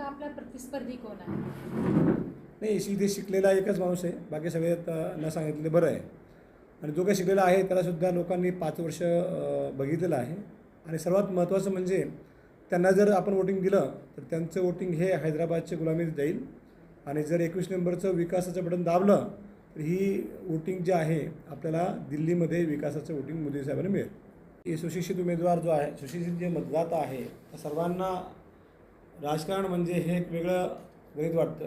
प्रतिस्पर्धी कोण आहे? नाही इथे शिकलेला एकच माणूस आहे. बाकी सगळे न सांगितलेलं बरं आहे. आणि जो काही शिकलेला आहे त्यालासुद्धा लोकांनी पाच वर्ष बघितलेलं आहे. आणि सर्वात महत्त्वाचं म्हणजे त्यांना जर आपण वोटिंग दिलं तर त्यांचं वोटिंग हे हैदराबादच्या गुलामीत जाईल आणि जर एकवीस नंबरचं विकासाचं बटन दाबलं तर ही वोटिंग जे आहे आपल्याला दिल्लीमध्ये विकासाचं वोटिंग मोदी साहेबांना मिळेल. हे सुशिक्षित उमेदवार जो आहे सुशिक्षित जे मतदाता आहे त्या सर्वांना राजकारण म्हणजे हे एक वेगळं गणित वाटतं.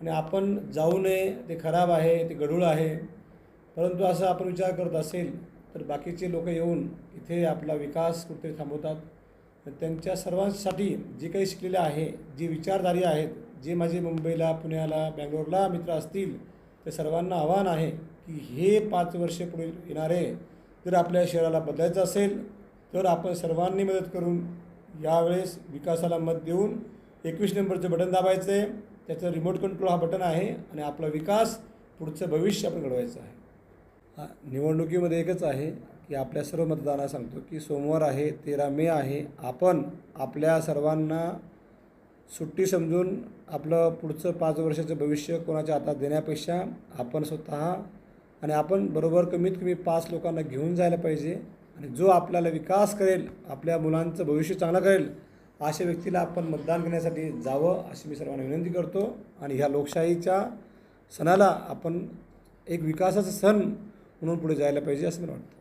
आणि आपण जाऊ नये ते खराब आहे ते गढूळ आहे. परंतु असं आपण विचार करत असेल तर बाकीचे लोक येऊन इथे आपला विकास कुठेतरी थांबवतात. तर त्यांच्या सर्वांसाठी जे काही शिकलेले आहे जी विचारधारी आहेत जे माझे मुंबईला पुण्याला बँगलोरला मित्र असतील ते सर्वांना आव्हान आहे की हे पाच वर्ष पुढे येणारे जर आपल्या शहराला बदलायचं असेल तर आपण सर्वांनी मदत करून यावेळेस विकासाला मत देऊन एकवीस नंबरचं बटन दाबायचं आहे त्याचं रिमोट कंट्रोल हा बटन आहे आणि आपला विकास पुढचं भविष्य आपण घडवायचं आहे. निवडणुकीमध्ये एकच आहे की आपल्या सर्व मतदारांना सांगतो की सोमवार आहे तेरा मे आहे. आपण आपल्या सर्वांना सुट्टी समजून आपलं पुढचं पाच वर्षाचं भविष्य कोणाच्या हातात देण्यापेक्षा आपण स्वतः आणि आपण बरोबर कमीत कमी पाच लोकांना घेऊन जायला पाहिजे. आणि जो आपल्याला विकास करेल आपल्या मुलांचं भविष्य चांगलं करेल अशा व्यक्तीला आपण मतदान करण्यासाठी जावं अशी मी सर्वांना विनंती करतो. आणि ह्या लोकशाहीच्या सणाला आपण एक विकासाचा सण म्हणून पुढे जायला पाहिजे असं मला वाटतं.